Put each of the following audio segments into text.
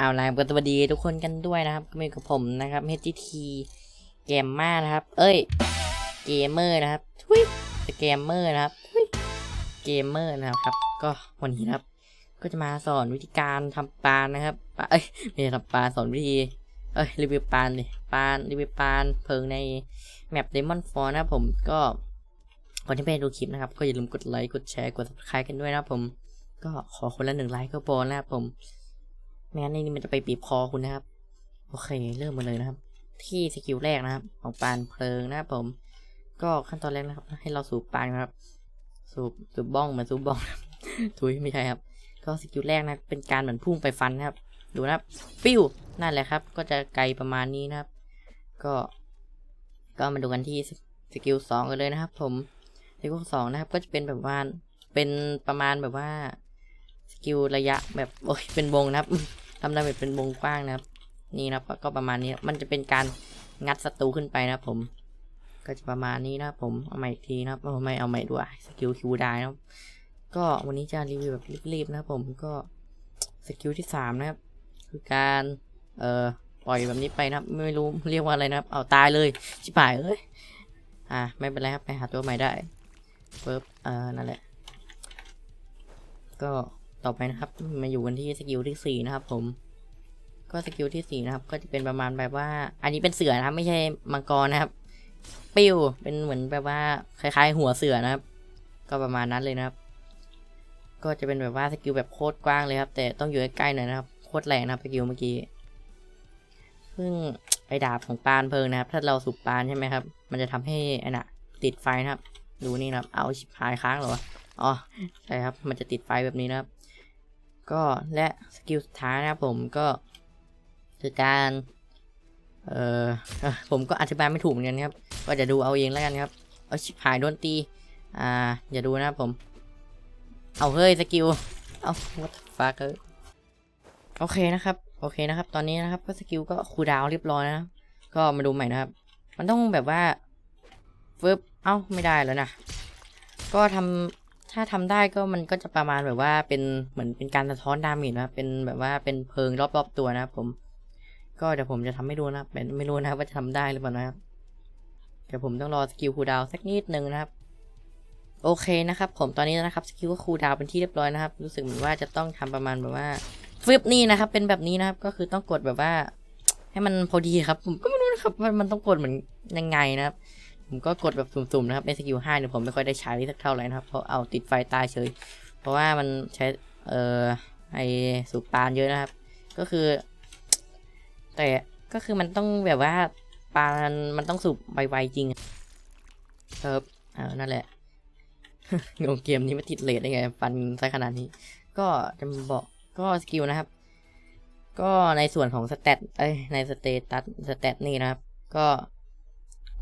เอาล่ะก็สวัสดีทุกคนกันด้วยนะครับก็มีกับผมนะครับ HGT เกมมานะครับ เอ้ย เกมเมอร์นะครับทุยเกมเมอร์นะครับทุยเกมเมอร์นะครับ ก็วันนี้นะครับ ก็จะมาสอนวิธีการทำปานนะครับปาเอ้ยไม่ใช่ทำปานสอนวิธี เอ้ยรีวิวปานดิปานรีวิวปานเพิงในแมป Demon f o r นะครับผมก็คนที่ไปดูคลิปนะครับ ก็อย่าลืมกดไลค์กดแชร์กด subscribe กันด้วยนะครับผม ก็ขอคนละหนึ่งไลค์ก็พอนะครับผม ไม่งั้นในนี้มันจะไปบีบคอคุณนะครับ โอเค เริ่มมาเลยนะครับ ที่สกิลแรกนะครับ ของปานเพลิงนะครับผม ก็ขั้นตอนแรกนะครับ ให้เราสูบปานครับ สูบสูบบ้องเหมือนสูบบ้องถุยไม่ใช่ครับ ก็สกิลแรกนะ เป็นการเหมือนพุ่งไปฟันนะครับ ดูนะครับ ปิ้ว นั่นแหละครับ ก็จะไกลประมาณนี้นะครับ ก็ ก็มาดูกันที่สกิลสองกันเลยนะครับ ผม สกิลสองนะครับ ก็จะเป็นแบบว่า เป็นประมาณแบบว่าสกิลระยะแบบ โอ้ยเป็นวงนะครับ ทำดาเมจเป็นวงกว้างนะครับ นี่นะครับก็ประมาณนี้ มันจะเป็นการงัดศัตรูขึ้นไปนะครับผม ก็จะประมาณนี้นะครับผม เอาใหม่อีกทีนะครับเอาไม่เอาใหม่ด้วยสกิลคิวได้นะครับก็วันนี้จะรีวิวแบบรีบๆนะครับผมก็สกิลที่สามนะครับ คือการเอ่อปล่อยแบบนี้ไปนะครับ ไม่รู้เรียกว่าอะไรนะครับ เอาตายเลยชิบหายเอ้ยอ่าไม่เป็นไรครับไปหาตัวใหม่ได้ปึ๊บเอ่อนั่นแหละ ก็ ต่อไปนะครับ มาอยู่กันที่สกิลที่สี่นะครับผม ก็สกิลที่สี่นะครับ ก็จะเป็นประมาณแบบว่า อันนี้เป็นเสือนะครับ ไม่ใช่มังกรนะครับ ปิ้ว เป็นเหมือนแบบว่าคล้ายๆ หัวเสือนะครับ ก็ประมาณนั้นเลยนะครับ ก็จะเป็นแบบว่าสกิลแบบโคตรกว้างเลยครับ แต่ต้องอยู่ใกล้ๆหน่อยนะครับ โคตรแรงนะครับสกิลเมื่อกี้ ซึ่งไอ้ดาบของปานเพลิงนะครับ ถ้าเราสูบปานใช่ไหมครับ มันจะทำให้อ้น่ะติดไฟนะครับ ดูนี่นะครับ เอาชิบหายค้างเหรอ อ๋อ ใช่ครับ มันจะติดไฟแบบนี้นะครับ ก็และสกิลสุดท้ายนะครับผมก็คือการเออผมก็อธิบายไม่ถูกเหมือนกันครับ ก็จะดูเอาเองแล้วกันครับ เอาชิบหายโดนตี อ่า อย่าดูนะครับผม เอาเฮ้ยสกิล เอา what the fuck เอ้ยโอเคนะครับ โอเคนะครับ ตอนนี้นะครับ ก็สกิลก็คูลดาวน์เรียบร้อยนะ ก็มาดูใหม่นะครับ มันต้องแบบว่าฟึบเอ้า ไม่ได้แล้วนะ ก็ทำ ถ้าทำได้ก็มันก็จะประมาณแบบว่าเป็นเหมือนเป็นการสะท้อนดาเมจนะครับเป็นแบบว่าเป็นเพลิงรอบๆตัวนะครับผม ก็เดี๋ยวผมจะทำให้ดูนะครับเป็นไม่รู้นะครับว่าจะทำได้หรือเปล่านะครับเดี๋ยวผมต้องรอสกิลคูดาวสักนิดนึงนะครับ โอเคนะครับ ผมตอนนี้นะครับสกิลก็คูดาวเป็นที่เรียบร้อยนะครับ รู้สึกเหมือนว่าจะต้องทำประมาณแบบว่าฟลิปนี่นะครับ เป็นแบบนี้นะครับ ก็คือต้องกดแบบว่า ให้มันพอดีครับ ผมก็ไม่รู้นะครับว่ามันต้องกดเหมือนยังไงนะครับ ผมก็กดแบบสุ่มๆนะครับเป็นสกิลห้าเนี่ยผมไม่ค่อยได้ใช้สักเท่าไหร่นะครับเพราะเอาติดไฟตายเฉย เพราะว่ามันใช้เอ่อไอสูบปานเยอะนะครับ ก็คือ แต่ก็คือมันต้องแบบว่าปานมันต้องสูบไวๆจริงครับเออนั่นแหละงงเกมนี้ม่ติดเลทได้ไงฟันซะขนาดนี้ ก็จะบอกก็สกิลนะครับ ก็ในส่วนของสเตตเอ้ยในสเตตัสสเตตนี่นะครับ ก็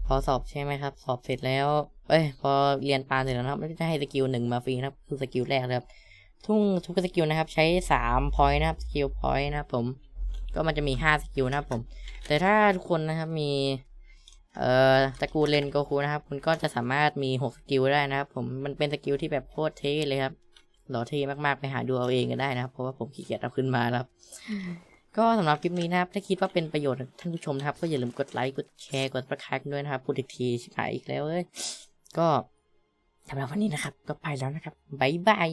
พอสอบใช่ไหมครับ สอบเสร็จแล้ว เอ้ย พอเรียนปานเสร็จแล้วนะครับก็จะให้สกิลหนึ่งมาฟรีนะครับคือสกิลแรกเลยครับ ทุกทุกสกิลนะครับ ใช้สามพอยต์นะครับ สกิลพอยต์นะครับผม ก็มันจะมีห้าสกิลนะครับผม แต่ถ้าทุกคนนะครับมี เอ่อตระกูลเลนโกคูนะครับ คุณก็จะสามารถมีหกสกิลได้นะครับ ผม มันเป็นสกิลที่แบบโคตรเท่เลยครับหล่อเท่มากๆไปหาดูเอาเองกันได้นะครับ เพราะว่าผมขี้เกียจเอาขึ้นมาแล้วครับ ก็สำหรับคลิปนี้นะครับ ถ้าคิดว่าเป็นประโยชน์ท่านผู้ชมนะครับ ก็อย่าลืมกดไลค์ กดแชร์ กดประคักด้วยนะครับพูดอีกทีชิบหายอีกแล้วเอ้ย ก็สำหรับวันนี้นะครับ ก็ไปแล้วนะครับบ๊ายบาย